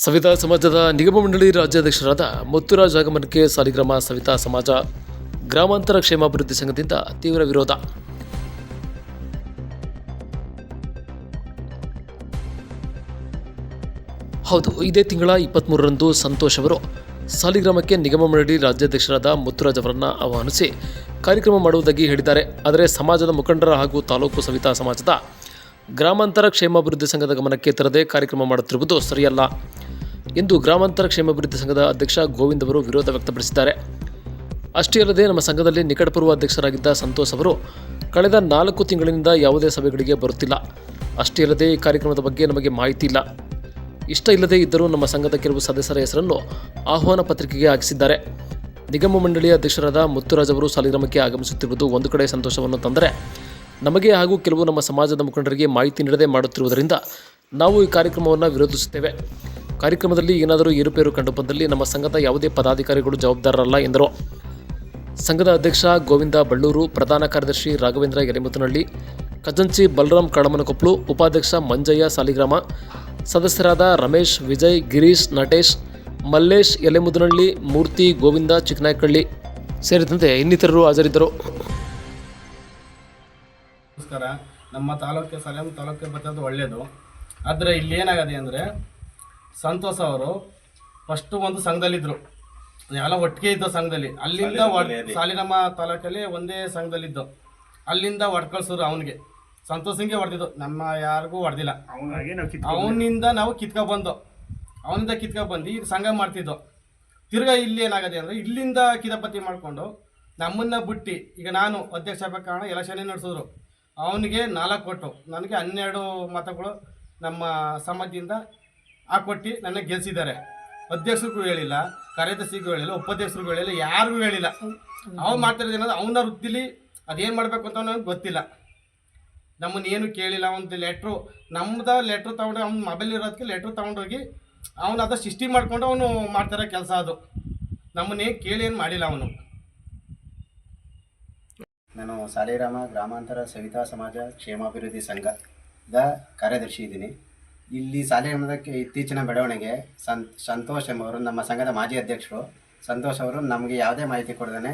ಸವಿತಾ ಸಮಾಜದ ನಿಗಮ ಮಂಡಳಿ ರಾಜ್ಯಾಧ್ಯಕ್ಷರಾದ ಮುತ್ತುರಾಜ್ ಆಗಮನಕ್ಕೆ ಸಾಲಿಗ್ರಾಮ ಸವಿತಾ ಸಮಾಜ, ಗ್ರಾಮಾಂತರ ಕ್ಷೇಮಾಭಿವೃದ್ಧಿ ಸಂಘದಿಂದ ತೀವ್ರ ವಿರೋಧ. ಹೌದು, ಇದೇ ತಿಂಗಳ ಇಪ್ಪತ್ತ್ಮೂರರಂದು ಸಂತೋಷ್ ಅವರು ಸಾಲಿಗ್ರಾಮಕ್ಕೆ ನಿಗಮ ಮಂಡಳಿ ರಾಜ್ಯಾಧ್ಯಕ್ಷರಾದ ಮುತ್ತುರಾಜ್ ಅವರನ್ನು ಆಹ್ವಾನಿಸಿ ಕಾರ್ಯಕ್ರಮ ಮಾಡುವುದಾಗಿ ಹೇಳಿದ್ದಾರೆ. ಆದರೆ ಸಮಾಜದ ಮುಖಂಡರ ಹಾಗೂ ತಾಲೂಕು ಸವಿತಾ ಸಮಾಜದ ಗ್ರಾಮಾಂತರ ಕ್ಷೇಮಾಭಿವೃದ್ಧಿ ಸಂಘದ ಗಮನಕ್ಕೆ ತರದೆ ಕಾರ್ಯಕ್ರಮ ಮಾಡುತ್ತಿರುವುದು ಸರಿಯಲ್ಲ. ಎಂದು ಗ್ರಾಮಾಂತರ ಕ್ಷೇಮಾಭಿವೃದ್ಧಿ ಸಂಘದ ಅಧ್ಯಕ್ಷ ಗೋವಿಂದ್ ಅವರು ವಿರೋಧ ವ್ಯಕ್ತಪಡಿಸಿದ್ದಾರೆ. ಅಷ್ಟೇ ಅಲ್ಲದೆ ನಮ್ಮ ಸಂಘದಲ್ಲಿ ನಿಕಟಪೂರ್ವ ಅಧ್ಯಕ್ಷರಾಗಿದ್ದ ಸಂತೋಷ್ ಅವರು ಕಳೆದ ನಾಲ್ಕು ತಿಂಗಳಿನಿಂದ ಯಾವುದೇ ಸಭೆಗಳಿಗೆ ಬರುತ್ತಿಲ್ಲ. ಅಷ್ಟೇ ಅಲ್ಲದೆ ಈ ಕಾರ್ಯಕ್ರಮದ ಬಗ್ಗೆ ನಮಗೆ ಮಾಹಿತಿ ಇಲ್ಲ. ಇಷ್ಟ ಇಲ್ಲದೆ ಇದ್ದರೂ ನಮ್ಮ ಸಂಘದ ಕೆಲವು ಸದಸ್ಯರ ಹೆಸರನ್ನು ಆಹ್ವಾನ ಪತ್ರಿಕೆಗೆ ಹಾಕಿಸಿದ್ದಾರೆ. ನಿಗಮ ಮಂಡಳಿಯ ಅಧ್ಯಕ್ಷರಾದ ಮುತ್ತುರಾಜ್ ಅವರು ಸಾಲಿಗ್ರಾಮಕ್ಕೆ ಆಗಮಿಸುತ್ತಿರುವುದು ಒಂದು ಕಡೆ ಸಂತೋಷವನ್ನು ತಂದರೆ ನಮಗೆ ಹಾಗೂ ಕೆಲವು ನಮ್ಮ ಸಮಾಜದ ಮುಖಂಡರಿಗೆ ಮಾಹಿತಿ ನೀಡದೆ ಮಾಡುತ್ತಿರುವುದರಿಂದ ನಾವು ಈ ಕಾರ್ಯಕ್ರಮವನ್ನು ವಿರೋಧಿಸುತ್ತೇವೆ. ಕಾರ್ಯಕ್ರಮದಲ್ಲಿ ಏನಾದರೂ ಏರುಪೇರು ಕಂಡುಬಂದಲ್ಲಿ ನಮ್ಮ ಸಂಘದ ಯಾವುದೇ ಪದಾಧಿಕಾರಿಗಳು ಜವಾಬ್ದಾರರಲ್ಲ ಎಂದರು. ಸಂಘದ ಅಧ್ಯಕ್ಷ ಗೋವಿಂದ ಬಳ್ಳೂರು, ಪ್ರಧಾನ ಕಾರ್ಯದರ್ಶಿ ರಾಘವೇಂದ್ರ ಯಲಿಮುತ್ತನಹಳ್ಳಿ ಖಜಂಚಿ ಬಲರಾಮ್ ಕಳಮನಕೊಪ್ಪಲು ಉಪಾಧ್ಯಕ್ಷ ಮಂಜಯ್ಯ ಸಾಲಿಗ್ರಾಮ, ಸದಸ್ಯರಾದ ರಮೇಶ್, ವಿಜಯ್, ಗಿರೀಶ್, ನಟೇಶ್, ಮಲ್ಲೇಶ್ ಎಲೆಮುದನಹಳ್ಳಿ ಮೂರ್ತಿ, ಗೋವಿಂದ ಚಿಕ್ಕನಾಯಕಳ್ಳಿ ಸೇರಿದಂತೆ ಇನ್ನಿತರರು ಹಾಜರಿದ್ದರು. ನಮಸ್ಕಾರ. ನಮ್ಮ ತಾಲೂಕಿಗೆ ಸಲೇಮ್ ತಾಲೂಕಿಗೆ ಬರ್ತದ್ದು ಒಳ್ಳೆಯದು ಆದರೆ ಇಲ್ಲಿ ಏನಾಗದೆ ಅಂದರೆ ಸಂತೋಷ್ ಅವರು ಫಸ್ಟು ಒಂದು ಸಂಘದಲ್ಲಿದ್ದರು ಎಲ್ಲ ಒಟ್ಟಿಗೆ ಇದ್ದ ಸಂಘದಲ್ಲಿ. ಅಲ್ಲಿಂದ ಸಾಲಿನಮ್ಮ ತಾಲೂಕಲ್ಲಿ ಒಂದೇ ಸಂಘದಲ್ಲಿದ್ದು. ಅಲ್ಲಿಂದ ಹೊಡ್ಕಳ್ಸೋರು ಅವನಿಗೆ. ಸಂತೋಷಂಗೆ ಹೊಡೆದಿದ್ದು. ನಮ್ಮ ಯಾರಿಗೂ ಹೊಡೆದಿಲ್ಲ. ಅವನಿಂದ ನಾವು ಕಿತ್ಕೊ ಬಂದು. ಅವನಿಂದ ಕಿತ್ಕೊ ಬಂದು ಈಗ ಸಂಘ ಮಾಡ್ತಿದ್ದೋ. ತಿರ್ಗಾ ಇಲ್ಲಿ ಏನಾಗದೆ ಅಂದರೆ ಇಲ್ಲಿಂದ ಕಿತಾಪತಿ ಮಾಡಿಕೊಂಡು ನಮ್ಮನ್ನ ಬಿಟ್ಟು ಈಗ ನಾನು ಅಧ್ಯಕ್ಷ ಆಗ್ಬೇಕು ಕಾರಣ ಎಲೆಕ್ಷನ್ ನಡೆಸಿದ್ರು. ಅವನಿಗೆ ನಾಲ್ಕು ಕೊಟ್ಟು ನನಗೆ ಹನ್ನೆರಡು ಮತಗಳು ನಮ್ಮ ಸಮಾಜದಿಂದ ಹಾಕೊಟ್ಟು ನನ್ನ ಗೆಲ್ಸಿದ್ದಾರೆ. ಅಧ್ಯಕ್ಷರಿಗೂ ಹೇಳಿಲ್ಲ, ಕಾರ್ಯದರ್ಶಿಗೂ ಹೇಳಿಲ್ಲ, ಉಪಾಧ್ಯಕ್ಷರಿಗೂ ಹೇಳಿಲ್ಲ, ಯಾರಿಗೂ ಹೇಳಿಲ್ಲ. ಅವ್ನು ಮಾಡ್ತಿರೋದು ಏನಂದ್ರೆ ಅವನ ವೃತ್ತಿಲಿ ಅದೇನು ಮಾಡಬೇಕು ಅಂತ ನನಗೆ ಗೊತ್ತಿಲ್ಲ. ನಮ್ಮನ್ನ ಏನು ಕೇಳಿಲ್ಲ, ಒಂದು ಲೆಟ್ರು ನಮ್ದ ಲೆಟ್ರ್ ತಗೊಂಡು ಅವ್ನ ಮೊಬೈಲ್ ಇರೋದಕ್ಕೆ ಲೆಟ್ರ್ ತೊಗೊಂಡೋಗಿ ಅವನು ಅದ ಸೃಷ್ಟಿ ಮಾಡ್ಕೊಂಡು ಅವನು ಮಾಡ್ತಾರೆ ಕೆಲಸ ಅದು. ನಮ್ಮನ್ನೇನು ಕೇಳಿ ಏನು ಮಾಡಿಲ್ಲ ಅವನು. ನಾನು ಸಾಲಿರಾಮ ಗ್ರಾಮಾಂತರ ಸವಿತಾ ಸಮಾಜ ಕ್ಷೇಮಾಭಿವೃದ್ಧಿ ಸಂಘದ ಕಾರ್ಯದರ್ಶಿ ಇದ್ದೀನಿ. ಇಲ್ಲಿ ಸಾಲಿಗ್ರಾಮದಕ್ಕೆ ಇತ್ತೀಚಿನ ಬೆಳವಣಿಗೆ ಸಂತೋಷ್ ಎಂಬವರು ನಮ್ಮ ಸಂಘದ ಮಾಜಿ ಅಧ್ಯಕ್ಷರು. ಸಂತೋಷ್ ಅವರು ನಮಗೆ ಯಾವುದೇ ಮಾಹಿತಿ ಕೊಡದೇ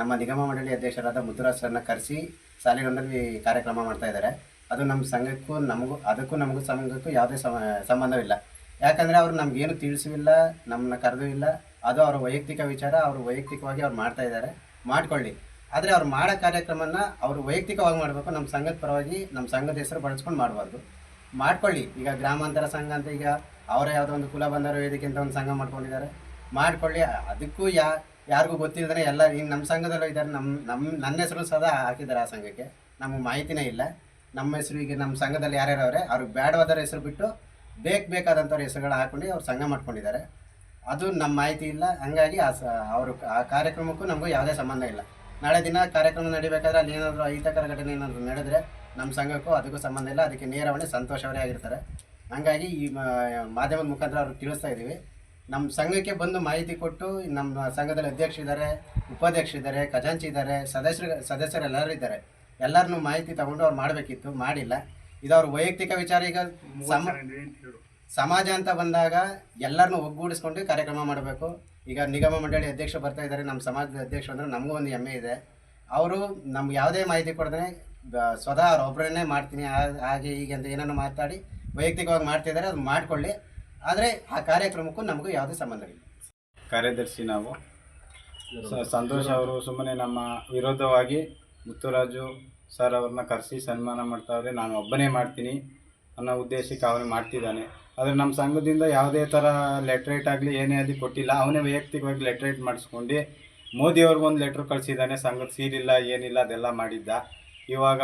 ನಮ್ಮ ನಿಗಮ ಮಂಡಳಿ ಅಧ್ಯಕ್ಷರಾದ ಮುದ್ದುರಾಜ್ ಸರ್ನ ಕರೆಸಿ ಸಾಲಿಗ್ರಾಮದಲ್ಲಿ ಕಾರ್ಯಕ್ರಮ ಮಾಡ್ತಾ ಇದ್ದಾರೆ. ಅದು ನಮ್ಮ ಸಂಘಕ್ಕೂ ನಮಗೂ, ಅದಕ್ಕೂ ನಮಗೂ ಸಂಘಕ್ಕೂ ಯಾವುದೇ ಸಂಬಂಧವಿಲ್ಲ. ಯಾಕಂದರೆ ಅವರು ನಮಗೇನು ತಿಳಿಸಿಲ್ಲ ನಮ್ಮನ್ನ ಕರೆದೂ ಇಲ್ಲ ಅದು ಅವರ ವೈಯಕ್ತಿಕ ವಿಚಾರ, ಅವರು ವೈಯಕ್ತಿಕವಾಗಿ ಅವ್ರು ಮಾಡ್ತಾ ಇದ್ದಾರೆ. ಮಾಡ್ಕೊಳ್ಳಿ. ಆದರೆ ಅವ್ರು ಮಾಡೋ ಕಾರ್ಯಕ್ರಮನ ಅವರು ವೈಯಕ್ತಿಕವಾಗಿ ಮಾಡಬೇಕು, ನಮ್ಮ ಸಂಘದ ಪರವಾಗಿ ನಮ್ಮ ಸಂಘದ ಹೆಸರು ಬಳಸ್ಕೊಂಡು ಮಾಡಬಾರ್ದು. ಮಾಡ್ಕೊಳ್ಳಿ. ಈಗ ಗ್ರಾಮಾಂತರ ಸಂಘ ಅಂತ ಈಗ ಅವರ ಯಾವುದೋ ಒಂದು ಕುಲ ಬಂದರು ವೇದಿಕೆ ಅಂತ ಒಂದು ಸಂಘ ಮಾಡ್ಕೊಂಡಿದ್ದಾರೆ. ಮಾಡ್ಕೊಳ್ಳಿ. ಅದಕ್ಕೂ ಯಾ, ಯಾರಿಗೂ ಗೊತ್ತಿಲ್ಲದೇ ಎಲ್ಲ ಈಗ ನಮ್ಮ ಸಂಘದಲ್ಲೂ ಇದ್ದಾರೆ. ನಮ್ಮ ನಮ್ಮ, ನನ್ನ ಹೆಸರು ಸದಾ ಹಾಕಿದ್ದಾರೆ ಆ ಸಂಘಕ್ಕೆ. ನಮಗೆ ಮಾಹಿತಿನೇ ಇಲ್ಲ. ನಮ್ಮ ಹೆಸರು ಈಗ ನಮ್ಮ ಸಂಘದಲ್ಲಿ ಯಾರ್ಯಾರು ಅವರೇ ಅವ್ರಿಗೆ ಬೇಡವಾದವ್ರ ಹೆಸರು ಬಿಟ್ಟು ಬೇಕು ಬೇಕಾದಂಥವ್ರ ಹೆಸರುಗಳು ಹಾಕೊಂಡು ಅವ್ರು ಸಂಘ ಮಾಡ್ಕೊಂಡಿದ್ದಾರೆ. ಅದು ನಮ್ಮ ಮಾಹಿತಿ ಇಲ್ಲ. ಹಂಗಾಗಿ ಆ ಸ, ಅವರು ಆ ಕಾರ್ಯಕ್ರಮಕ್ಕೂ ನಮಗೂ ಯಾವುದೇ ಸಂಬಂಧ ಇಲ್ಲ. ನಾಳೆ ದಿನ ಕಾರ್ಯಕ್ರಮ ನಡಿಬೇಕಾದ್ರೆ ಅಲ್ಲಿ ಏನಾದರೂ ಅಹಿತಕರ ಘಟನೆ ಏನಾದರೂ ನಡೆದ್ರೆ ನಮ್ಮ ಸಂಘಕ್ಕೂ ಅದಕ್ಕೂ ಸಂಬಂಧ ಇಲ್ಲ. ಅದಕ್ಕೆ ನೇರವಣೆ ಸಂತೋಷ ಅವರೇ ಆಗಿರ್ತಾರೆ. ಹಂಗಾಗಿ ಈ ಮಾಧ್ಯಮದ ಮುಖಾಂತರ ಅವ್ರಿಗೆ ತಿಳಿಸ್ತಾ ಇದ್ದೀವಿ. ನಮ್ಮ ಸಂಘಕ್ಕೆ ಬಂದು ಮಾಹಿತಿ ಕೊಟ್ಟು ನಮ್ಮ ಸಂಘದಲ್ಲಿ ಅಧ್ಯಕ್ಷರಿದ್ದಾರೆ ಉಪಾಧ್ಯಕ್ಷರಿದ್ದಾರೆ ಖಜಾಂಚಿ ಇದ್ದಾರೆ ಸದಸ್ಯರು ಸದಸ್ಯರು ಎಲ್ಲರೂ ಇದ್ದಾರೆ. ಎಲ್ಲರನ್ನೂ ಮಾಹಿತಿ ತಗೊಂಡು ಅವ್ರು ಮಾಡಬೇಕಿತ್ತು ಮಾಡಿಲ್ಲ. ಇದು ಅವ್ರ ವೈಯಕ್ತಿಕ ವಿಚಾರ ಈಗ ಸಮ ಸಮಾಜ ಅಂತ ಬಂದಾಗ ಎಲ್ಲರನ್ನು ಒಗ್ಗೂಡಿಸ್ಕೊಂಡು ಕಾರ್ಯಕ್ರಮ ಮಾಡಬೇಕು. ಈಗ ನಿಗಮ ಮಂಡಳಿ ಅಧ್ಯಕ್ಷರು ಬರ್ತಾ ಇದ್ದಾರೆ. ನಮ್ಮ ಸಮಾಜದ ಅಧ್ಯಕ್ಷರು ಅಂದರೆ ನಮಗೂ ಒಂದು ಹೆಮ್ಮೆ ಇದೆ. ಅವರು ನಮ್ಗೆ ಯಾವುದೇ ಮಾಹಿತಿ ಕೊಡದೇ ಸ್ವತಃ ಅವ್ರು ಒಬ್ಬರನ್ನೇ ಮಾಡ್ತೀನಿ. ಹಾಗೆ ಹೀಗೆ ಅಂತ ಏನನ್ನು ಮಾತಾಡಿ ವೈಯಕ್ತಿಕವಾಗಿ ಮಾಡ್ತಿದ್ದಾರೆ ಅದು ಮಾಡಿಕೊಳ್ಳಿ. ಆದರೆ ಆ ಕಾರ್ಯಕ್ರಮಕ್ಕೂ ನಮಗೂ ಯಾವುದೇ ಸಂಬಂಧವಿಲ್ಲ ಕಾರ್ಯದರ್ಶಿ ನಾವು. ಸಂತೋಷ್ ಅವರು ಸುಮ್ಮನೆ ನಮ್ಮ ವಿರೋಧವಾಗಿ ಮುತ್ತುರಾಜು ಸರ್ ಅವ್ರನ್ನ ಕರೆಸಿ ಸನ್ಮಾನ ಮಾಡ್ತಾವ್ರೆ ನಾನು ಒಬ್ಬನೇ ಮಾಡ್ತೀನಿ ಅನ್ನೋ ಉದ್ದೇಶಕ್ಕೆ ಅವನು ಮಾಡ್ತಿದ್ದಾನೆ. ಆದರೆ ನಮ್ಮ ಸಂಘದಿಂದ ಯಾವುದೇ ಥರ ಲೆಟ್ರೇಟ್ ಆಗಲಿ ಏನೇ ಆಗಲಿ ಕೊಟ್ಟಿಲ್ಲ. ಅವನೇ ವೈಯಕ್ತಿಕವಾಗಿ ಲೆಟ್ರೇಟ್ ಮಾಡಿಸ್ಕೊಂಡು ಮೋದಿಯವ್ರಿಗೊಂದು ಲೆಟ್ರ್ ಕಳಿಸಿದ್ದಾನೆ. ಸಂಘದ ಸೀರಿಲ್ಲ ಏನಿಲ್ಲ, ಅದೆಲ್ಲ ಮಾಡಿದ್ದ. ಇವಾಗ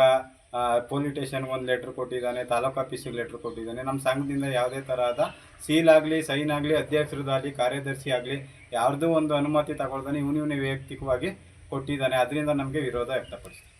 ಪೊಲೀಸ್ ಸ್ಟೇಷನ್ಗೆ ಒಂದು ಲೆಟ್ರ್ ಕೊಟ್ಟಿದ್ದಾನೆ, ತಾಲೂಕು ಆಫೀಸಿಗೆ ಲೆಟ್ರ್ ಕೊಟ್ಟಿದ್ದಾನೆ. ನಮ್ಮ ಸಂಘದಿಂದ ಯಾವುದೇ ಥರದ ಸೀಲ್ ಆಗಲಿ ಸೈನ್ ಆಗಲಿ, ಅಧ್ಯಕ್ಷರದಾಗಲಿ, ಕಾರ್ಯದರ್ಶಿ ಆಗಲಿ, ಯಾರ್ದೂ ಒಂದು ಅನುಮತಿ ತಗೊಳ್ತಾನೆ ಇವನು ಇವನೇ ವೈಯಕ್ತಿಕವಾಗಿ ಕೊಟ್ಟಿದ್ದಾನೆ. ಅದರಿಂದ ನಮಗೆ ವಿರೋಧ ವ್ಯಕ್ತಪಡಿಸ್ತೀವಿ